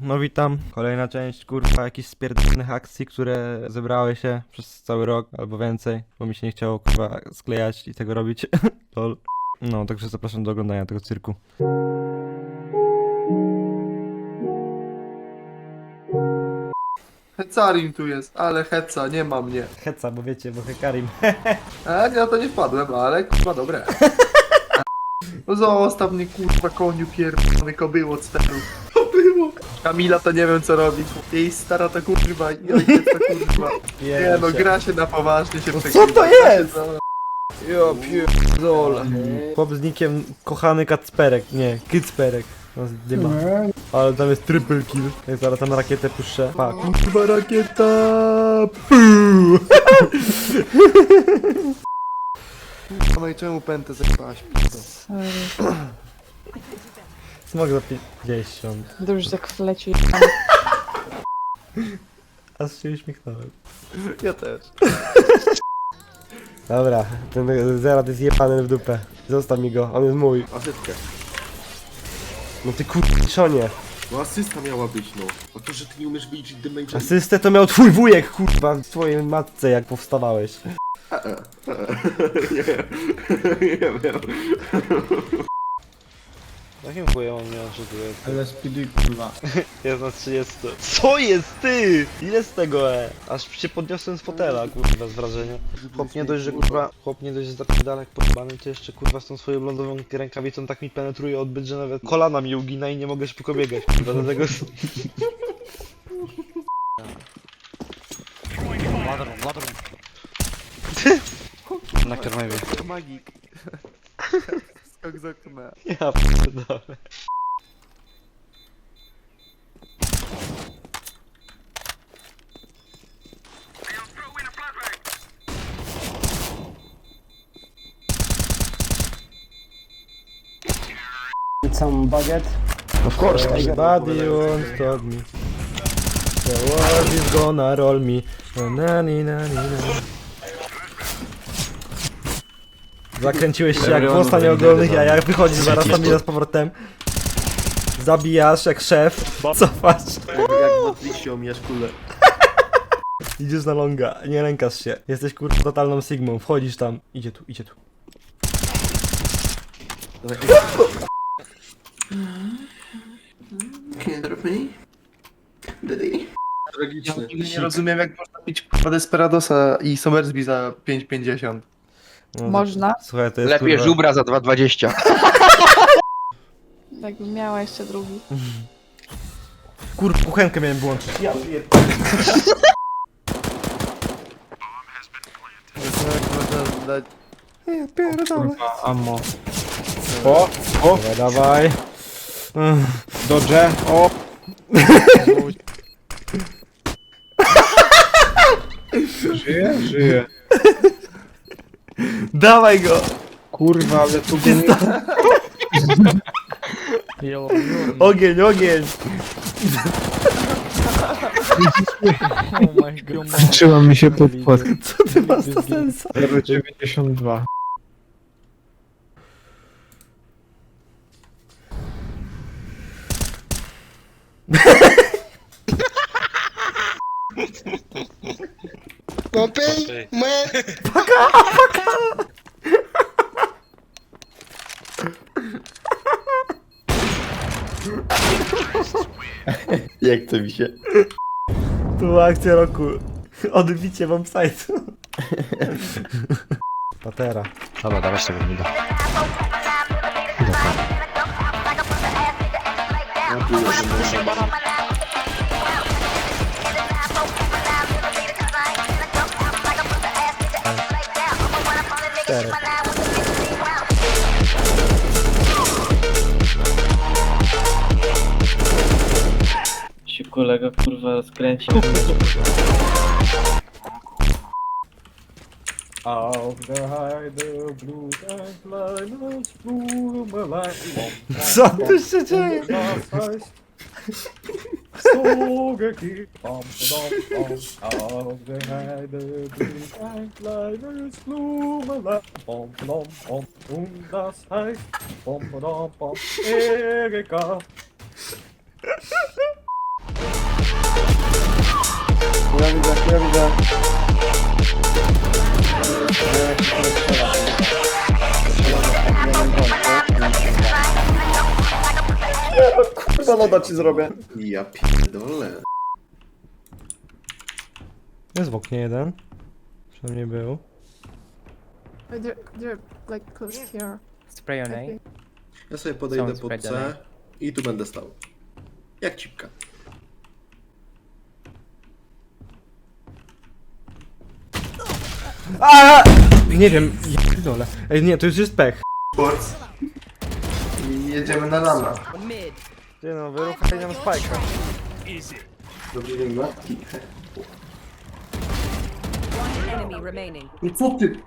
No witam, kolejna część kurwa jakichś spierdolnych akcji, które zebrały się przez cały rok albo więcej, bo mi się nie chciało kurwa sklejać i tego robić. Lol. No, także zapraszam do oglądania tego cyrku. Hecarim tu jest, ale heca, nie ma mnie. Heca, bo wiecie, bo Hekarim. A, ja to nie wpadłem, ale kurwa dobre. No zostaw mnie kurwa koniu pierdolony kobyło. To było. Kamila to nie wiem co robi. Jej stara to kurwa i ojciec to kurwa. Nie no, gra się na poważnie się No co przegrywa. to jest? Ja pierdolę. Chłop z nikiem kochany Kacperek, nie, Kycperek. No, nie ma. Ale tam jest triple kill. Jak zaraz tam rakietę puszczę. Pa, kurwa rakieta! Puu! No i czemu pętę zajpałaś? Smog za 50. To już tak wleci. Aż się uśmiechnąłem. Ja też. Dobra, ten Zerat jest jebany w dupę. Zostaw mi go, on jest mój. Asystkę. No ty kurczonie. No asysta miała być, no. A to, że ty nie umiesz wyliczyć damage'a... Asystę to miał twój wujek, kurwa, w twojej matce, jak powstawałeś. nie, nie wiem. Jakim chujem on mnie oszukuje? Ale speedy kurwa. Jest na 30. Co jest ty? Ile z tego e? Aż się podniosłem z fotela, kurwa, z wrażenia. Chłop nie dość, że kurwa, chłop nie dość, że zapierdala jak podbany, to jeszcze kurwa z tą swoją lądową rękawicą tak mi penetruje odbyt, że nawet kolana mi ugina i nie mogę szybko biegać, kurwa, dlatego... Na karmawie. Magik. Skok z okna. Ja pierdolę. Some baguette. Of course, everybody wants to me. The world is gonna roll me. Na, ni, na, ni, na. Zakręciłeś się jak włosa nieogolnych jajach, wychodzisz zaraz tam z powrotem. Zabijasz jak szef, cofasz. Jak, jak w Matrixie omijasz kulę. Idziesz na longa, nie rękasz się. Jesteś kurwa totalną sigmą, wchodzisz tam. Idzie tu, idzie tu. Can you me? Daddy? Ja Tragiczny. nigdy nie rozumiem jak można pić kurwa Desperadosa i Somersby za 5,50. No, Można. Słuchaj, to jest Lepiej kurwa... żubra za 2,20. Jakbym miała jeszcze drugi. Kurwa, kuchenkę miałem włączyć. Ja pier... Jak można dać... Ja pierdolę. Kurwa, ammo. O, o, Dawaj, dawaj. Dodge, o. Żyje? Żyje. Dawaj go! Kurwa, ale tu go nie... Ogień, ogień! Zaczęła mi się pod pod. Co ty masz za sensa? 0,92. Jak to mi się... To była akcja roku. Odbicie bombsite'u. Patera. Dobra, dawać tego mida. Cztery. się kolega kurwa skręcił. Of the high, the blue and liners, blue light. Co tu się dzieje? Doorgekeerd Amsterdam als oude heide. Zijn kleine bloemenlaan. Ja, ja. Kurwa loda ci zrobię. Ja pierdolę. Jest w oknie jeden. Przynajmniej był. They're, they're like close here. Spray on A. Ja sobie podejdę Sounds pod C i tu będę stał. Jak cipka. A! Nie wiem, ja pierdolę. Ej, nie, to już jest pech. Sports. I jedziemy na lana. Ty no, wyruchaj nam spajka. Dobrze wiem, no. Enemy remaining. No co ty?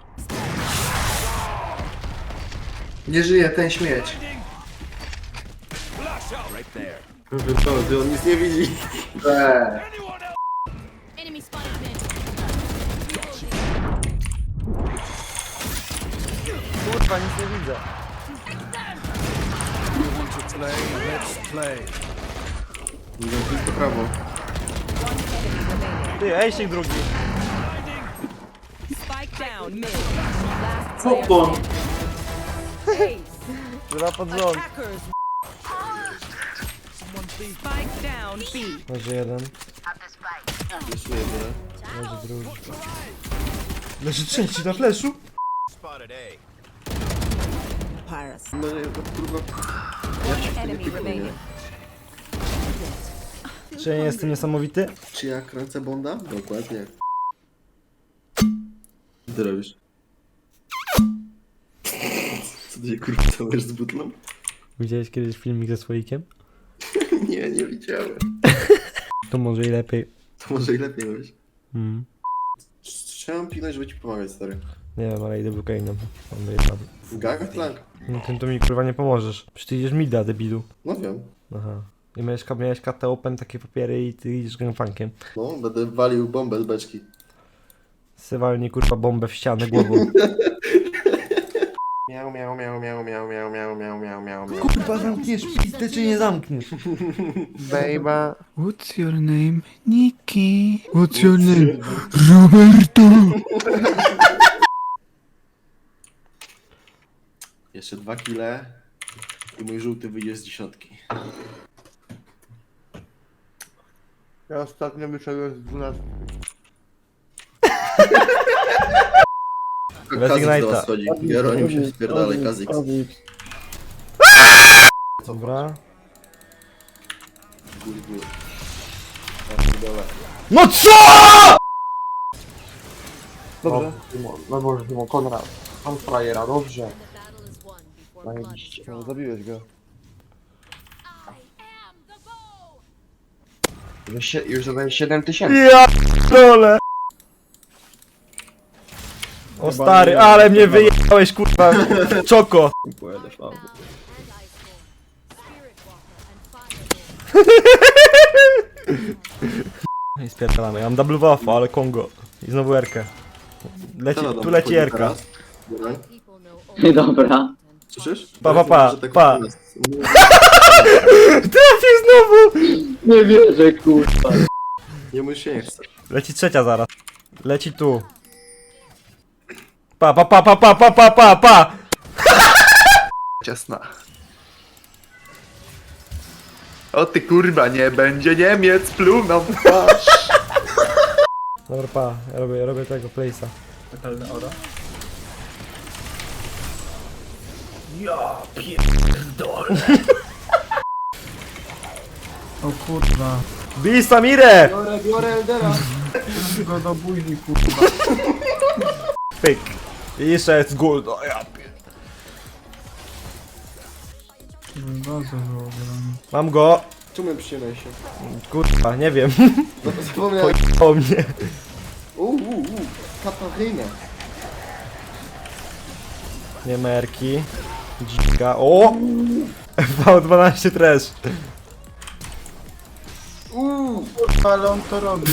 Nie żyje ten śmieć. Co, ty on nic nie widzi. Eee. Kurwa, nic nie widzę. Mówią tylko prawo. Ty, ejsik drugi. Spike down mid. Last Co player to? standing. Chyba pod rząd. Attackers. Spike down B. Leży jeden, Jeszcze jeden. leży drugi. Leży trzeci na fleszu. No nie, no kurwa. Czy ja nie jestem niesamowity? Czy ja kręcę Bonda? Dokładnie. Co ty robisz? Co ty się kurwa całujesz z butlą? Widziałeś kiedyś filmik ze słoikiem? Nie, nie widziałem. To może i lepiej. To może i lepiej mówisz. Mm. Trzeba pilność, żeby ci pomagać, stary. Nie wiem, ale idę Bukainą. Mam wyjebany. Gangplank? No tym to mi kurwa nie pomożesz. Przecież ty idziesz mida, debilu. No wiem. Aha. I miałeś, miałeś KT Open, takie papiery i ty idziesz gangplankiem. No, będę walił bombę z beczki. Sywalnie kurwa bombę w ścianę głową. Miał, miał, miał, miał, miał, miał, miał, miał, miał, miał, miał. Kurwa zamkniesz pizdę czy nie zamkniesz? Baby. What's your name? Nikki. What's your name? Roberto. Jeszcze dwa kile i mój żółty wyjdzie z dziesiątki. Ja ostatnio wyszedłem z 12. Bez Kazik do Ignite'a. was chodzi. Jeronim się spierdalaj, Kazik. Dobra. Gór, gór. Ja pierdolę. No co?! Dobrze. No Boże, Dimon, Konrad. Pan frajera, dobrze. Zajebiście. No, zabiłeś go. Już, się- już zadałeś 7 tysięcy. Ja dole. O stary, ale mnie wyjechałeś kurwa. Czoko. I spierdalamy. Ja mam double waffa, ale Kongo. I znowu Erkę. Leci, tu leci Erka. Dobra. Słyszysz? Pa, pa, pa, Że tak pa. nas- Trafię znowu! Nie wierzę, kurwa. Nie musisz się nie chce. Leci trzecia zaraz. Leci tu. Pa, pa, pa, pa, pa, pa, pa, pa, pa! Ciasna. O ty kurwa, nie będzie Niemiec, pluł nam w twarz. Dobra, pa, ja robię, ja robię tego place'a. O kurwa. Bij Samirę! Biorę, biorę Eldera. Go do buzi, kurwa. Pyk. I jeszcze jest gold. O, ja pier- Bardzo. Mam go. Czemu przyciągnąłeś się? Kurwa, nie wiem. No to zapomniałem. O mnie. Uuu, uuu. Katarzyna. Nie ma Erki. Dzika. O! V12 trash. Uuu. Ale on to robi.